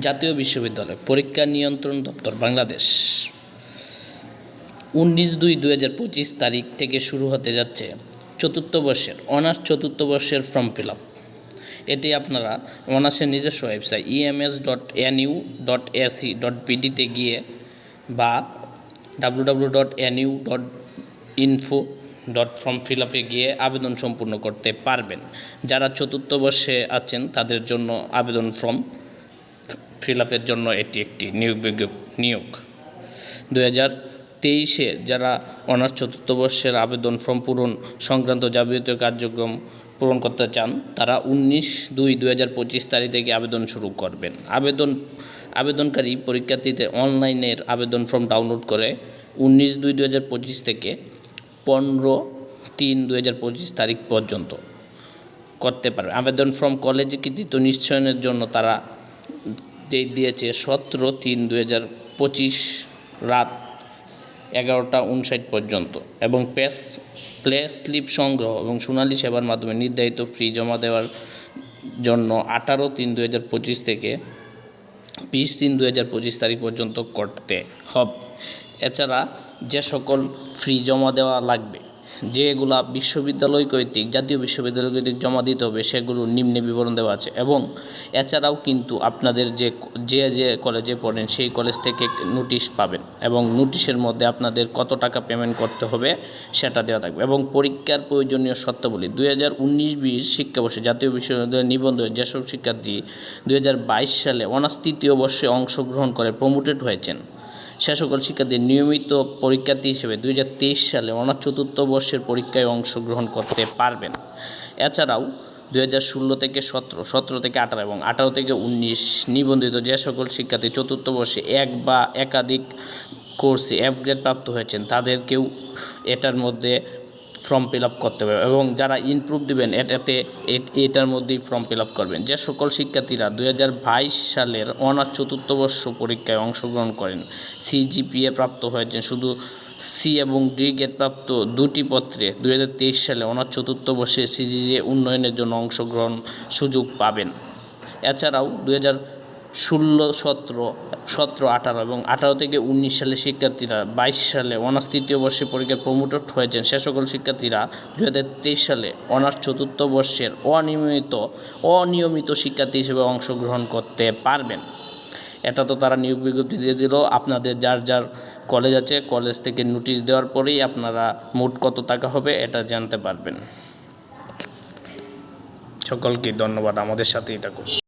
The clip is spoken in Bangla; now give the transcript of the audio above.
জাতীয় বিশ্ববিদ্যালয় পরীক্ষা নিয়ন্ত্রণ দপ্তর বাংলাদেশ। উনিশ দুই দু হাজার পঁচিশ তারিখ থেকে শুরু হতে যাচ্ছে চতুর্থ বর্ষের, অনার্স চতুর্থ বর্ষের ফর্ম ফিল আপ। এটি আপনারা অনার্সের নিজস্ব website EMS dot N U dot AC dot পিডিতে গিয়ে বা W W dot N U dot info dot form fill আপে গিয়ে আবেদন সম্পূর্ণ করতে পারবেন। যারা চতুর্থ বর্ষে আছেন তাদের জন্য আবেদন ফর্ম ফিল আপের জন্য এটি একটি নিয়োগ নিয়োগ। দু হাজার তেইশে যারা অনার্স চতুর্থ বর্ষের আবেদন ফর্ম পূরণ সংক্রান্ত যাবতীয় কার্যক্রম পূরণ করতে চান, তারা উনিশ দুই দু হাজার পঁচিশ তারিখ থেকে আবেদন শুরু করবেন। আবেদন, আবেদনকারী পরীক্ষার্থীদের অনলাইনের আবেদন ফর্ম ডাউনলোড করে উনিশ দুই দু হাজার পঁচিশ থেকে পনেরো তিন দু হাজার পঁচিশ তারিখ পর্যন্ত করতে পারবে। আবেদন ফর্ম কলেজে কৃতিত্ব নিশ্চয়নের জন্য তারা ডেট দিয়েছে সতেরো তিন দু হাজার পঁচিশ রাত এগারোটা উনষাট পর্যন্ত। এবং প্যাস প্লে স্লিপ সংগ্রহ এবং সোনালী সেবার মাধ্যমে নির্ধারিত ফি জমা দেওয়ার জন্য আঠারো তিন দু হাজার পঁচিশ থেকে বিশ তিন দু হাজার পঁচিশ তারিখ পর্যন্ত করতে হবে। এছাড়া যে সকল ফি জমা দেওয়া লাগবে যেগুলা বিশ্ববিদ্যালয় কর্তৃক, জাতীয় বিশ্ববিদ্যালয় কর্তৃক জমা দিতে হবে সেগুলো নিম্নে বিবরণ দেওয়া আছে। এবং এছাড়াও কিন্তু আপনাদের যে যে যে কলেজে পড়েন, সেই কলেজ থেকে নোটিশ পাবেন। এবং নোটিশের মধ্যে আপনাদের কত টাকা পেমেন্ট করতে হবে, সেটা দেওয়া থাকবে। এবং পরীক্ষার প্রয়োজনীয় শর্তাবলী, দুই হাজার উনিশ বিশ শিক্ষাবর্ষে জাতীয় বিশ্ববিদ্যালয়ের নিবন্ধ যেসব শিক্ষার্থী দুই হাজার বাইশ সালে অনার্স তৃতীয় বর্ষে অংশগ্রহণ করে প্রমোটেড হয়েছেন। সে সকল শিক্ষার্থী নিয়মিত পরীক্ষার্থী হিসেবে দুই সালে অনার্স চতুর্থ বর্ষের পরীক্ষায় অংশগ্রহণ করতে পারবেন। এছাড়াও দুই হাজার ষোলো থেকে সতেরো সতেরো থেকে আঠারো এবং আঠারো থেকে উনিশ নিবন্ধিত যে সকল শিক্ষার্থী চতুর্থ বর্ষে এক বা একাধিক কোর্সে অ্যাপগ্রেড গ্রেড প্রাপ্ত হয়েছেন, তাদেরকেও এটার মধ্যে ফর্ম ফিল আপ করতে হবে এবং যারা ইমপ্রুভ দেবেন এটাতে এটার মধ্যেই ফর্ম ফিল আপ করবেন। যে সকল শিক্ষার্থীরা দু হাজার বাইশ সালের অনার্স চতুর্থ বর্ষ পরীক্ষায় অংশগ্রহণ করেন সিজিপিএ প্রাপ্ত হয়েছেন, শুধু সি এবং ডি গ্রেড প্রাপ্ত দুটি পত্রে দু হাজার তেইশ সালে অনার্স চতুর্থ বর্ষে সিজিএ উন্নয়নের জন্য অংশগ্রহণ সুযোগ পাবেন। এছাড়াও দুই হাজার ষোলো, সতেরো সতেরো, আঠারো এবং আঠারো থেকে উনিশ সালে শিক্ষার্থীরা, বাইশ সালে অনার্স তৃতীয় বর্ষে পরীক্ষায় প্রমোটেড হয়েছেন। সে সকল শিক্ষার্থীরা দু হাজার তেইশ সালে অনার্স চতুর্থ বর্ষের অনিয়মিত অনিয়মিত শিক্ষার্থী হিসেবে অংশগ্রহণ করতে পারবেন। এটা তো তারা নিয়োগ বিজ্ঞপ্তি দিয়ে দিল। আপনাদের যার যার কলেজ আছে কলেজ থেকে নোটিশ দেওয়ার পরেই আপনারা মোট কত টাকা হবে এটা জানতে পারবেন। সকলকে ধন্যবাদ। আমাদের সাথেই থাকুন।